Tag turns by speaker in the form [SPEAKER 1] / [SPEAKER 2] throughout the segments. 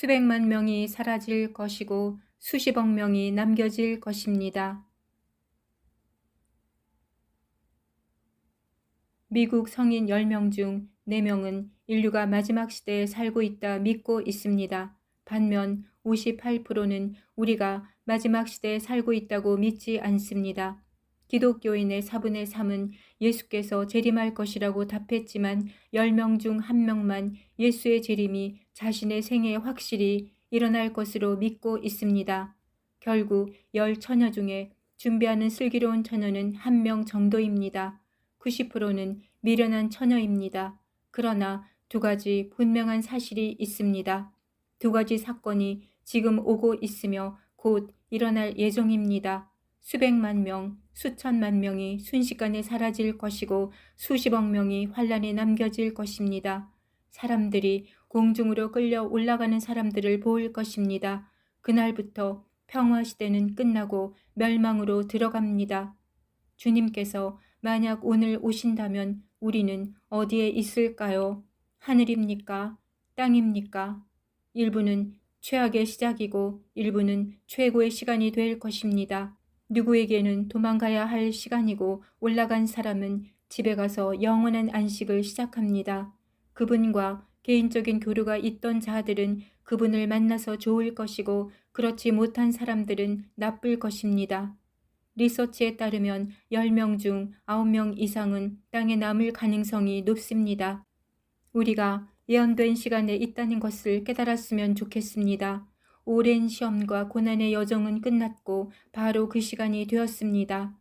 [SPEAKER 1] 수백만 명이 사라질 것이고 수십억 명이 남겨질 것입니다. 미국 성인 10명 중 4명은 인류가 마지막 시대에 살고 있다 믿고 있습니다. 반면 58%는 우리가 마지막 시대에 살고 있다고 믿지 않습니다. 기독교인의 4분의 3은 예수께서 재림할 것이라고 답했지만 10명 중 1명만 예수의 재림이 자신의 생에 확실히 일어날 것으로 믿고 있습니다. 결국 열 처녀 중에 준비하는 슬기로운 처녀는 한 명 정도입니다. 90%는 미련한 처녀입니다. 그러나 두 가지 분명한 사실이 있습니다. 두 가지 사건이 지금 오고 있으며 곧 일어날 예정입니다. 수백만 명, 수천만 명이 순식간에 사라질 것이고 수십억 명이 환란에 남겨질 것입니다. 사람들이 공중으로 끌려 올라가는 사람들을 볼 것입니다. 그날부터 평화 시대는 끝나고 멸망으로 들어갑니다. 주님께서 만약 오늘 오신다면 우리는 어디에 있을까요? 하늘입니까? 땅입니까? 일부는 최악의 시작이고 일부는 최고의 시간이 될 것입니다. 누구에게는 도망가야 할 시간이고 올라간 사람은 집에 가서 영원한 안식을 시작합니다. 그분과 개인적인 교류가 있던 자들은 그분을 만나서 좋을 것이고 그렇지 못한 사람들은 나쁠 것입니다. 리서치에 따르면 10명 중 9명 이상은 땅에 남을 가능성이 높습니다. 우리가 예언된 시간에 있다는 것을 깨달았으면 좋겠습니다. 오랜 시험과 고난의 여정은 끝났고 바로 그 시간이 되었습니다.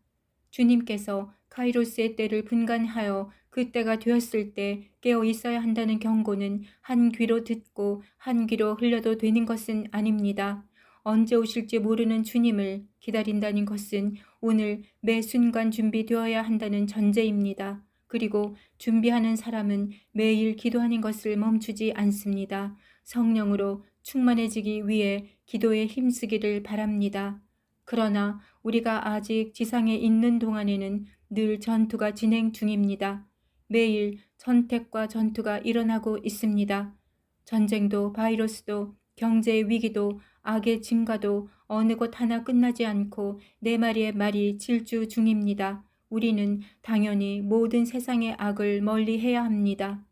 [SPEAKER 1] 주님께서 카이로스의 때를 분간하여 그 때가 되었을 때 깨어 있어야 한다는 경고는 한 귀로 듣고 한 귀로 흘려도 되는 것은 아닙니다. 언제 오실지 모르는 주님을 기다린다는 것은 오늘 매 순간 준비되어야 한다는 전제입니다. 그리고 준비하는 사람은 매일 기도하는 것을 멈추지 않습니다. 성령으로 충만해지기 위해 기도에 힘쓰기를 바랍니다. 그러나 우리가 아직 지상에 있는 동안에는 늘 전투가 진행 중입니다. 매일 선택과 전투가 일어나고 있습니다. 전쟁도 바이러스도 경제 위기도 악의 증가도 어느 것 하나 끝나지 않고 네 마리의 말이 질주 중입니다. 우리는 당연히 모든 세상의 악을 멀리 해야 합니다.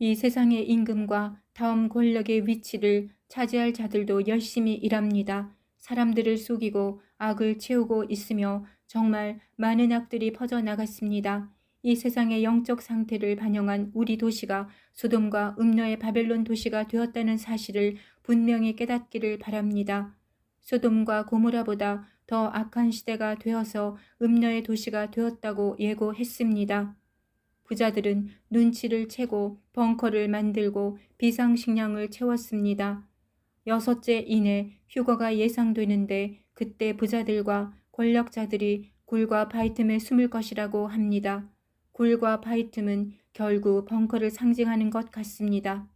[SPEAKER 1] 이 세상의 임금과 다음 권력의 위치를 차지할 자들도 열심히 일합니다. 사람들을 속이고 악을 채우고 있으며 정말 많은 악들이 퍼져나갔습니다. 이 세상의 영적 상태를 반영한 우리 도시가 소돔과 음녀의 바벨론 도시가 되었다는 사실을 분명히 깨닫기를 바랍니다. 소돔과 고모라보다 더 악한 시대가 되어서 음녀의 도시가 되었다고 예고했습니다. 부자들은 눈치를 채고 벙커를 만들고 비상식량을 채웠습니다. 여섯째 이내 휴거가 예상되는데 그때 부자들과 권력자들이 굴과 바이틈에 숨을 것이라고 합니다. 굴과 바이틈은 결국 벙커를 상징하는 것 같습니다.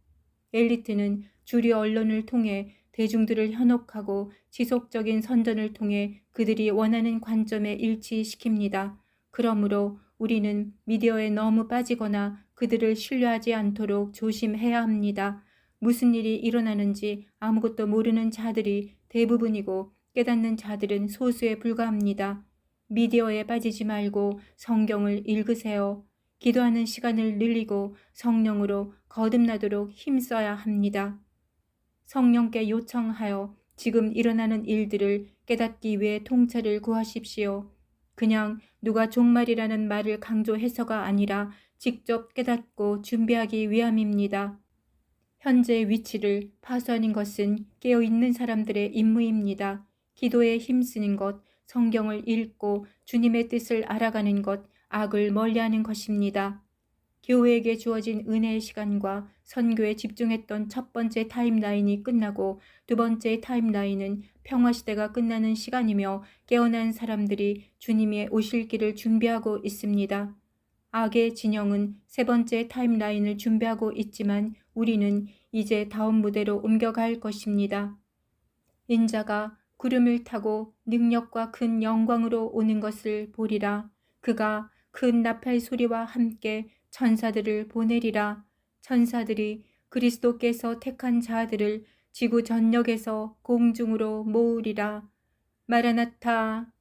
[SPEAKER 1] 엘리트는 주류 언론을 통해 대중들을 현혹하고 지속적인 선전을 통해 그들이 원하는 관점에 일치시킵니다. 그러므로 우리는 미디어에 너무 빠지거나 그들을 신뢰하지 않도록 조심해야 합니다. 무슨 일이 일어나는지 아무것도 모르는 자들이 대부분이고 깨닫는 자들은 소수에 불과합니다. 미디어에 빠지지 말고 성경을 읽으세요. 기도하는 시간을 늘리고 성령으로 거듭나도록 힘써야 합니다. 성령께 요청하여 지금 일어나는 일들을 깨닫기 위해 통찰을 구하십시오. 그냥 누가 종말이라는 말을 강조해서가 아니라 직접 깨닫고 준비하기 위함입니다. 현재 위치를 파수하는 것은 깨어있는 사람들의 임무입니다. 기도에 힘쓰는 것, 성경을 읽고 주님의 뜻을 알아가는 것, 악을 멀리하는 것입니다. 교회에게 주어진 은혜의 시간과 선교에 집중했던 첫 번째 타임라인이 끝나고 두 번째 타임라인은 평화시대가 끝나는 시간이며 깨어난 사람들이 주님의 오실 길을 준비하고 있습니다. 악의 진영은 세 번째 타임라인을 준비하고 있지만 우리는 이제 다음 무대로 옮겨갈 것입니다. 인자가 구름을 타고 능력과 큰 영광으로 오는 것을 보리라. 그가 큰 나팔 소리와 함께 천사들을 보내리라. 천사들이 그리스도께서 택한 자들을 지구 전역에서 공중으로 모으리라. 마라나타